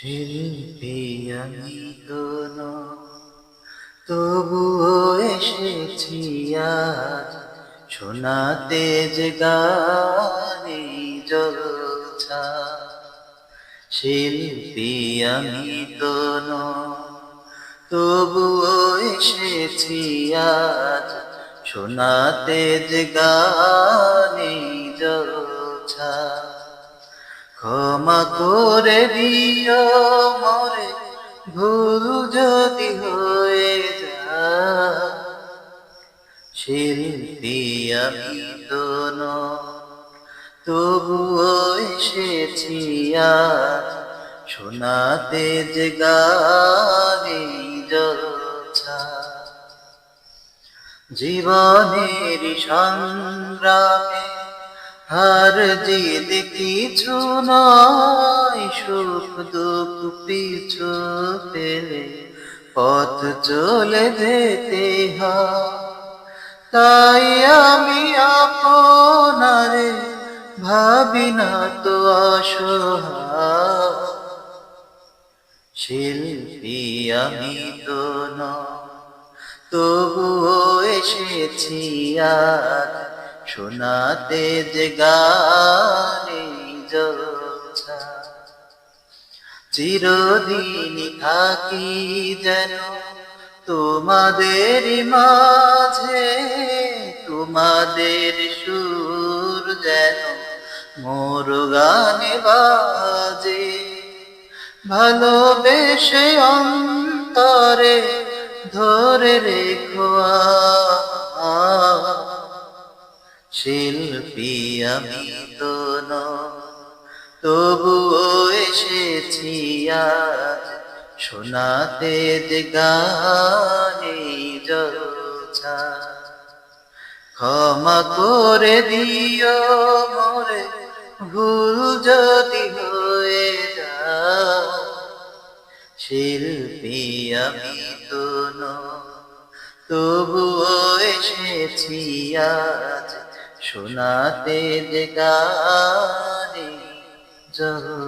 শিল্পী আমি কোন, তবুও এসেছি আজ শোনাতে যে গানে জলছা। শিল্পী আমি তো তবুও এসেছি আজ শোনাতে যে গানে জলছা। ক্ষমা করে দিও মরে ভুল যদি হয়ে যা শিল্পী আমি তো তবুও এসেছি আজ শোনাতে যে গানে জীবনের সংগ্রামে হার জিদ কিছু নয়, সুখ দুঃখ পিছু পেলে পথ চলে যেতে তাই আমি আপনারে ভাবি না তো অসহায়। শিল্পী আমি তো নয়, তবুও এসেছি আজ শোনাতে যে গানে জলছা চিরদিন থাকি যেন তোমাদের মাঝে, তোমাদের সুর যেন মোর গানে বাজে। ভালোবেসে অন্তরে ধরে রেখো শিল্পী আমি তো নয়, তবুও এসেছি আজ শোনাতে গানে ক্ষমা করে দিও মোরে ভুল যদি হয়ে যা শিল্পী আমি তো তবুও এসেছি আজ শোনাতে যে গারি জলছা